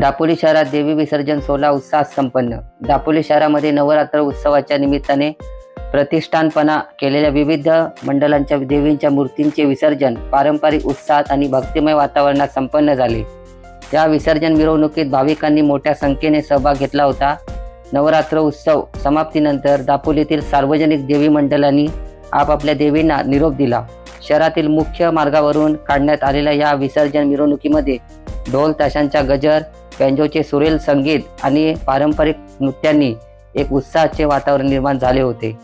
दापोली शहरात देवी विसर्जन सोहळा उत्साहात संपन्न. दापोली शहरामध्ये नवरात्र उत्सवाच्या निमित्ताने प्रतिष्ठानपणा केलेल्या विविध मंडळांच्या देवींच्या मूर्तींचे विसर्जन पारंपरिक उत्साहात आणि भक्तिमय वातावरणात संपन्न झाले. या विसर्जन मिरवणुकीत भाविकांनी मोठ्या संख्येने सहभाग घेतला होता. नवरात्र उत्सव समाप्तीनंतर दापोलीतील सार्वजनिक देवी मंडळांनी आपापल्या देवींना निरोप दिला. शहरातील मुख्य मार्गावरून काढण्यात आलेल्या या विसर्जन मिरवणुकीमध्ये ढोल ताशांचा गजर बँजोचे सुरेल संगीत आणि पारंपरिक नृत्यांनी एक उत्साहाचे वातावरण निर्माण झाले होते.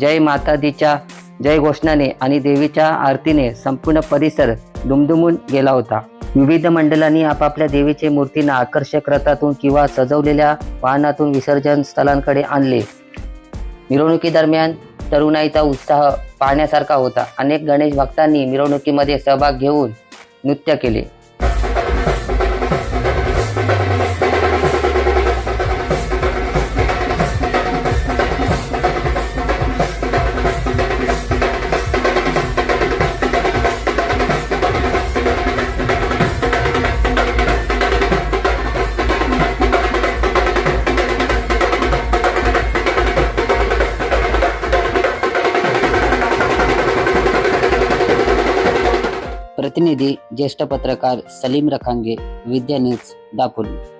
जय माता दीच्या जय घोषणाने आणि देवीच्या आरतीने संपूर्ण परिसर दुमदुमून गेला होता. विविध मंडळांनी आपापल्या देवीचे मूर्तींना आकर्षक रथातून किंवा सजवलेल्या वाहनातून विसर्जन स्थलांकडे आणले. मिरवणुकीदरम्यान तरुणाईचा उत्साह पाहण्यासारखा होता. अनेक गणेश भक्तांनी मिरवणुकीमध्ये सहभाग घेऊन नृत्य केले. प्रतिनिधी ज्येष्ठ पत्रकार सलीम रखांगे विद्या न्यूज दापोली